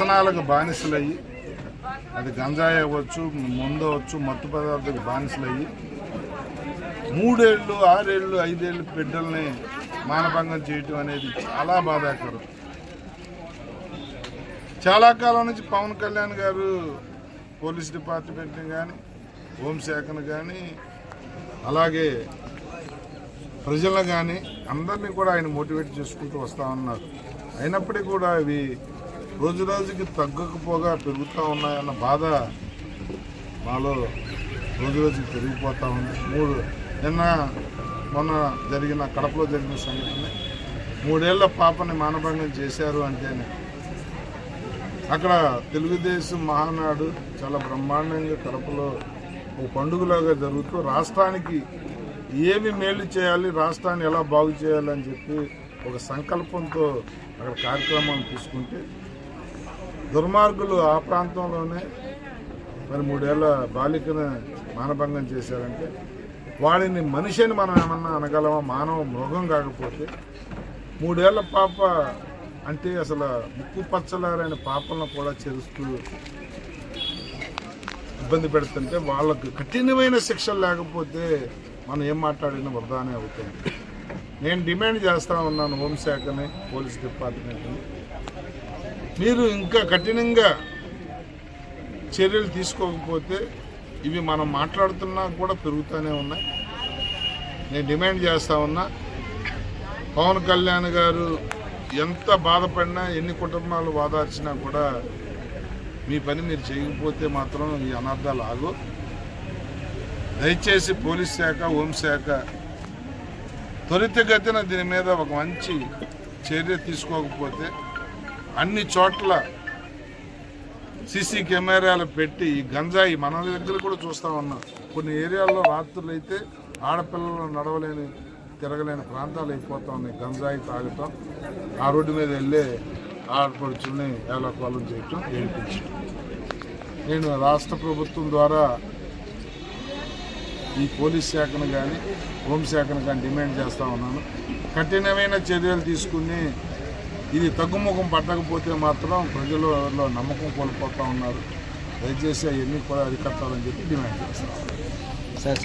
వ్యసనాలకు బానిసలయ్యి అది గంజాయి అవ్వచ్చు మందు అవ్వచ్చు మత్తు పదార్థాలకు బానిసలయ్యి మూడేళ్ళు ఆరేళ్ళు ఐదేళ్ళు బిడ్డల్ని మానభంగం చేయటం అనేది చాలా బాధాకరం. చాలా కాలం నుంచి పవన్ కళ్యాణ్ గారు పోలీస్ డిపార్ట్మెంట్ని కానీ హోంశాఖను కానీ అలాగే ప్రజలను కానీ అందరినీ కూడా ఆయన మోటివేట్ చేసుకుంటూ వస్తూ ఉన్నారు. అయినప్పటికీ కూడా ఇవి రోజు రోజుకి తగ్గకపోగా పెరుగుతూ ఉన్నాయన్న బాధ మాలో రోజు రోజుకి పెరిగిపోతూ ఉంది. మూడు నిన్న మొన్న జరిగిన కడపలో జరిగిన సంఘటన. మూడేళ్ళ పాపని మానభంగం చేశారు అంటేనే. అక్కడ తెలుగుదేశం మహానాడు చాలా బ్రహ్మాండంగా కడపలో ఒక పండుగలాగా జరుగుతూ రాష్ట్రానికి ఏమి మేలు చేయాలి రాష్ట్రాన్ని ఎలా బాగు చేయాలని చెప్పి ఒక సంకల్పంతో అక్కడ కార్యక్రమాలు తీసుకుంటే దుర్మార్గులు ఆ ప్రాంతంలోనే మరి మూడేళ్ళ బాలికను మానభంగం చేశారంటే వాడిని మనిషిని మనం ఏమన్నా అనగలమా? మానవ మృగం కాకపోతే మూడేళ్ళ పాప అంటే అసలు ముక్కు పచ్చలారైన పాపలను కూడా చేరుస్తూ ఇబ్బంది పెడుతుంటే వాళ్ళకు కఠినమైన శిక్షలు లేకపోతే మనం ఏం మాట్లాడినా వృధానే అవుతుంది. నేను డిమాండ్ చేస్తా ఉన్నాను హోంశాఖని పోలీస్ డిపార్ట్మెంట్ని. మీరు ఇంకా కఠినంగా చర్యలు తీసుకోకపోతే ఇవి మనం మాట్లాడుతున్నా కూడా పెరుగుతూనే ఉన్నాయి. నేను డిమాండ్ చేస్తా ఉన్నా పవన్ కళ్యాణ్ గారు ఎంత బాధపడినా ఎన్ని కుటుంబాలు బాధార్చినా కూడా మీ పని మీరు చేయకపోతే మాత్రం ఈ అనర్థాలు ఆగు. దయచేసి పోలీస్ శాఖ హోంశాఖ త్వరితగతిన దీని మీద ఒక మంచి చర్య తీసుకోకపోతే అన్ని చోట్ల సీసీ కెమెరాలు పెట్టి ఈ గంజాయి మన దగ్గర కూడా చూస్తా ఉన్నాం. కొన్ని ఏరియాల్లో రాత్రులు అయితే ఆడపిల్లలు నడవలేని తిరగలేని ప్రాంతాలు అయిపోతూ ఉన్నాయి గంజాయి తాగటం. ఆ రోడ్డు మీద వెళ్ళే ఆడపడుచుల్ని ఏలకోలం చేయటం ఏడిపించడం నేను రాష్ట్ర ప్రభుత్వం ద్వారా ఈ పోలీస్ శాఖను కానీ హోంశాఖను కానీ డిమాండ్ చేస్తూ ఉన్నాను. కఠినమైన చర్యలు తీసుకుని ఇది తగ్గుముఖం పట్టకపోతే మాత్రం ప్రజలలో నమ్మకం కోల్పోతా ఉన్నారు. దయచేసి అవన్నీ కూడా అరికట్టాలని చెప్పి డిమాండ్ చేస్తాను సరే.